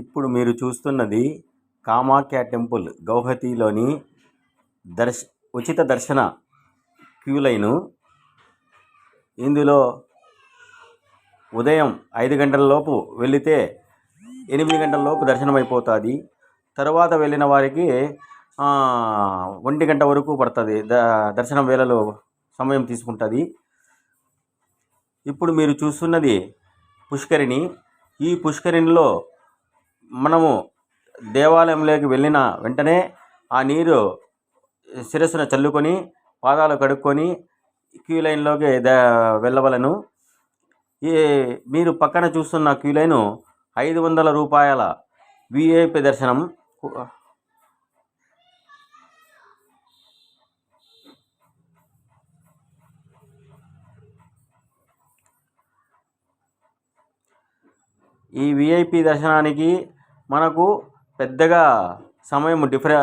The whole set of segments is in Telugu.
ఇప్పుడు మీరు చూస్తున్నది కామాఖ్య టెంపుల్ గౌహతిలోని దర్శ ఉచిత దర్శన క్యూ లైను. ఇందులో ఉదయం ఐదు గంటల లోపు వెళితే ఎనిమిది గంటల లోపు దర్శనం అయిపోతుంది తర్వాత వెళ్ళిన వారికి ఒంటి గంట వరకు పడుతుంది. ద దర్శనం వేళలో సమయం తీసుకుంటుంది. ఇప్పుడు మీరు చూస్తున్నది పుష్కరిణి. ఈ పుష్కరిణిలో మనము దేవాలయంలోకి వెళ్ళిన వెంటనే ఆ నీరు శిరస్సున చల్లుకొని పాదాలు కడుక్కొని క్యూ లైన్లోకి వెళ్ళవలను. ఈ మీరు పక్కన చూస్తున్న క్యూ లైను ఐదు వందల రూపాయల విఐపి దర్శనం. ఈ విఐపి దర్శనానికి మనకు పెద్దగా సమయం డిఫరె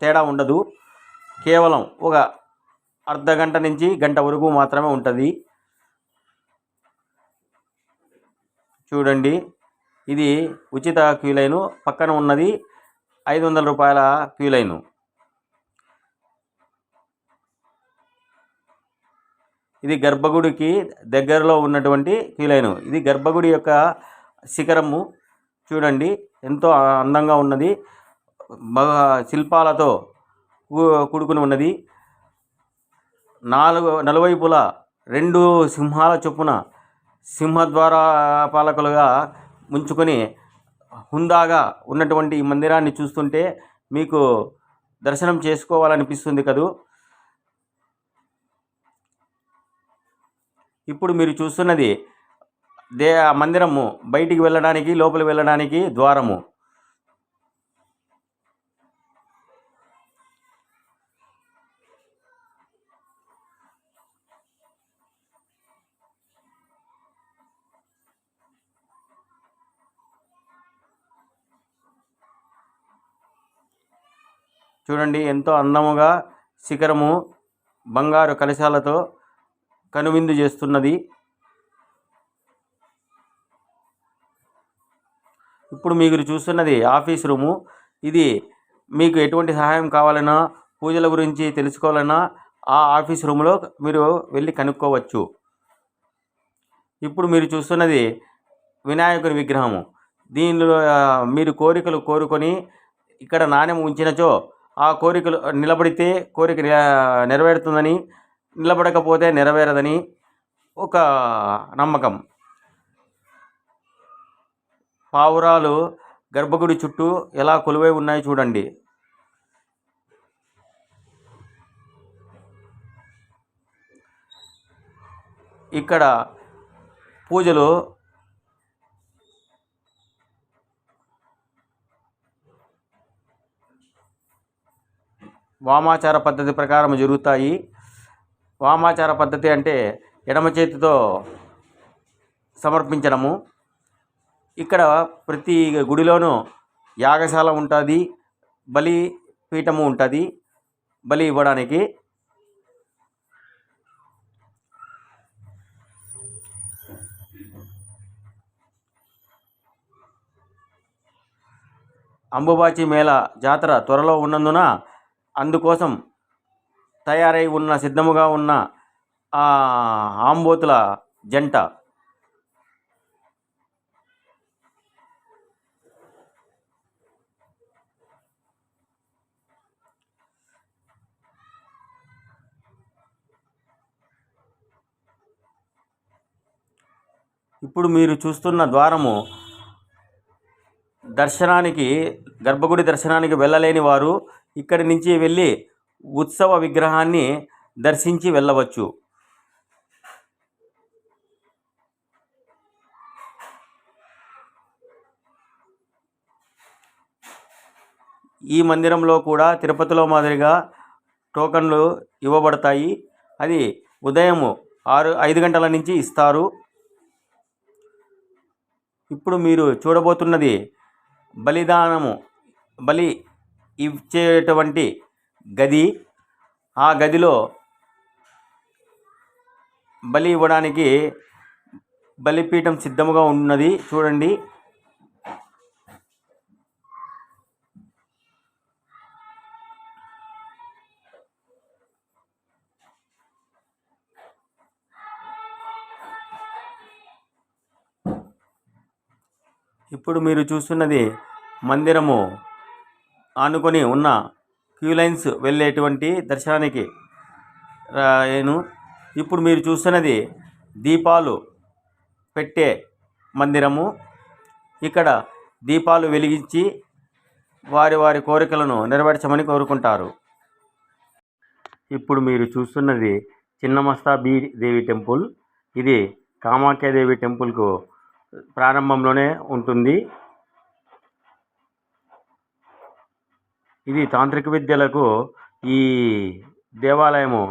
తేడా ఉండదు. కేవలం ఒక అర్ధ గంట నుంచి గంట వరకు మాత్రమే ఉంటుంది. చూడండి. ఇది ఉచిత క్యూ లైను. పక్కన ఉన్నది ఐదు వందల రూపాయల క్యూ లైను. ఇది గర్భగుడికి దగ్గరలో ఉన్నటువంటి క్యూ లైను. ఇది గర్భగుడి యొక్క శిఖరము. చూడండి ఎంతో అందంగా ఉన్నది. శిల్పాలతో కూడుకుని ఉన్నది. నాలుగు నలువైపులా రెండు సింహాల చొప్పున సింహద్వార పాలకులుగా ముంచుకొని హుందాగా ఉన్నటువంటి ఈ మందిరాన్ని చూస్తుంటే మీకు దర్శనం చేసుకోవాలనిపిస్తుంది కదూ? ఇప్పుడు మీరు చూస్తున్నది దే ఆ మందిరము బయటికి వెళ్ళడానికి లోపలికి వెళ్ళడానికి ద్వారము. చూడండి ఎంతో అందముగా శిఖరము బంగారు కలశాలతో కనువిందు చేస్తున్నది. ఇప్పుడు మీరు చూస్తున్నది ఆఫీస్ రూము. ఇది మీకు ఎటువంటి సహాయం కావాలన్నా పూజల గురించి తెలుసుకోవాలన్నా ఆ ఆఫీస్ రూమ్లో మీరు వెళ్ళి కనుక్కోవచ్చు. ఇప్పుడు మీరు చూస్తున్నది వినాయకుని విగ్రహము. దీనిలో మీరు కోరికలు కోరుకొని ఇక్కడ నాణ్యం ఉంచినచో ఆ కోరికలు నిలబడితే కోరిక నెరవేరుతుందని నిలబడకపోతే నెరవేరదని ఒక నమ్మకం. పావురాలు గర్భగుడి చుట్టూ ఎలా కొలువై ఉన్నాయి చూడండి. ఇక్కడ పూజలు వామాచార పద్ధతి ప్రకారం జరుగుతాయి. వామాచార పద్ధతి అంటే ఎడమ చేతితో సమర్పించడము ఇక్కడ ప్రతి గుడిలోనూ యాగశాల ఉంటుంది బలి పీఠము ఉంటుంది బలి ఇవ్వడానికి. అంబుబాచి మేళ జాతర త్వరలో ఉన్నందున అందుకోసం తయారై ఉన్న సిద్ధముగా ఉన్న ఆంబోతుల జంట ఇప్పుడు మీరు చూస్తున్న ద్వారము దర్శనానికి గర్భగుడి దర్శనానికి వెళ్ళలేని వారు ఇక్కడి నుంచి వెళ్ళి ఉత్సవ విగ్రహాన్ని దర్శించి వెళ్ళవచ్చు. ఈ మందిరంలో కూడా తిరుపతిలో మాదిరిగా టోకన్లు ఇవ్వబడతాయి. అది ఉదయం ఆరు ఐదు గంటల నుంచి ఇస్తారు. ఇప్పుడు మీరు చూడబోతున్నది బలిదానము బలి ఇచ్చేటువంటి గది. ఆ గదిలో బలి ఇవ్వడానికి బలిపీఠం సిద్ధముగా ఉన్నది. చూడండి. ఇప్పుడు మీరు చూస్తున్నది మందిరము. ఆనుకొని ఉన్న క్యూ లైన్స్ వెళ్ళేటువంటి దర్శనానికి నేను ఇప్పుడు మీరు చూస్తున్నది దీపాలు పెట్టే మందిరము. ఇక్కడ దీపాలు వెలిగించి వారి వారి కోరికలను నెరవేర్చమని కోరుకుంటారు. ఇప్పుడు మీరు చూస్తున్నది చిన్నమస్తా బీ దేవి టెంపుల్. ఇది కామాఖ్యాదేవి టెంపుల్కు ప్రారంభంలోనే ఉంటుంది. ఇది తాంత్రిక విద్యలకు ఈ దేవాలయము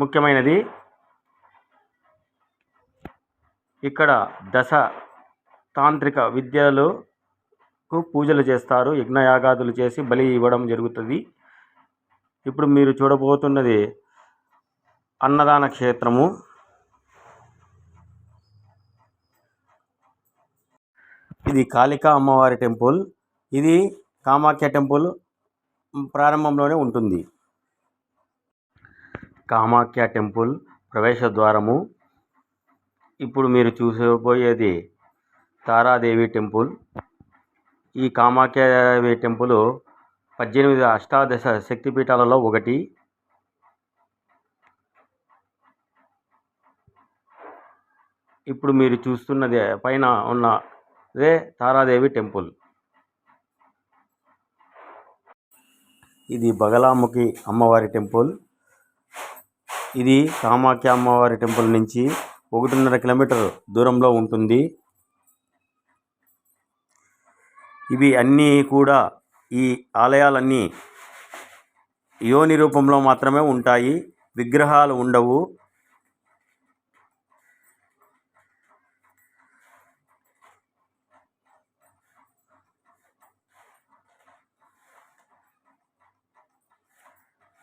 ముఖ్యమైనది. ఇక్కడ దశ తాంత్రిక విద్యలకు పూజలు చేస్తారు యజ్ఞయాగాదులు చేసి బలి ఇవ్వడం జరుగుతుంది. ఇప్పుడు మీరు చూడబోతున్నది అన్నదాన క్షేత్రము. ఇది కాళికా అమ్మవారి టెంపుల్. ఇది కామాఖ్య టెంపుల్ ప్రారంభంలోనే ఉంటుంది. కామాఖ్య టెంపుల్ ప్రవేశ ద్వారము. ఇప్పుడు మీరు చూసబోయేది తారాదేవి టెంపుల్. ఈ కామాఖ్యదేవి టెంపుల్ పద్దెనిమిది అష్టాదశ శక్తిపీఠాలలో ఒకటి. ఇప్పుడు మీరు చూస్తున్నది పైన ఉన్నదే తారాదేవి టెంపుల్. ఇది బగలాముఖి అమ్మవారి టెంపుల్. ఇది కామాఖ్య అమ్మవారి టెంపుల్ నుంచి ఒకటిన్నర కిలోమీటర్ దూరంలో ఉంటుంది. ఇవి అన్నీ కూడా ఈ ఆలయాలన్నీ యోని రూపంలో మాత్రమే ఉంటాయి. విగ్రహాలు ఉండవు.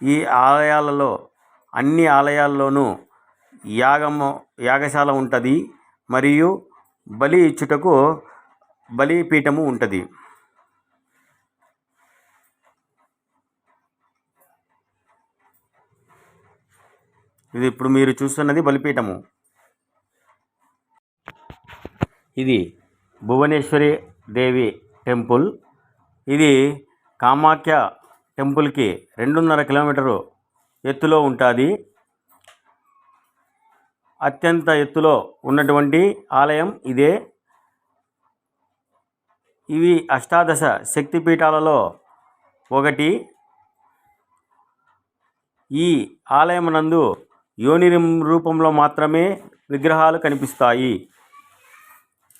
ఈ ఆలయాలలో అన్ని ఆలయాల్లోనూ యాగము యాగశాల ఉంటుంది మరియు బలి ఇచ్చుటకు బలిపీఠము ఉంటుంది. ఇది ఇప్పుడు మీరు చూస్తున్నది బలిపీఠము. ఇది భువనేశ్వరి దేవి టెంపుల్. ఇది కామాఖ్య టెంపుల్కి రెండున్నర కిలోమీటరు ఎత్తులో ఉంటుంది. అత్యంత ఎత్తులో ఉన్నటువంటి ఆలయం ఇదే. ఇవి అష్టాదశ శక్తిపీఠాలలో ఒకటి. ఈ ఆలయమునందు యోని రూపంలో మాత్రమే విగ్రహాలు కనిపిస్తాయి.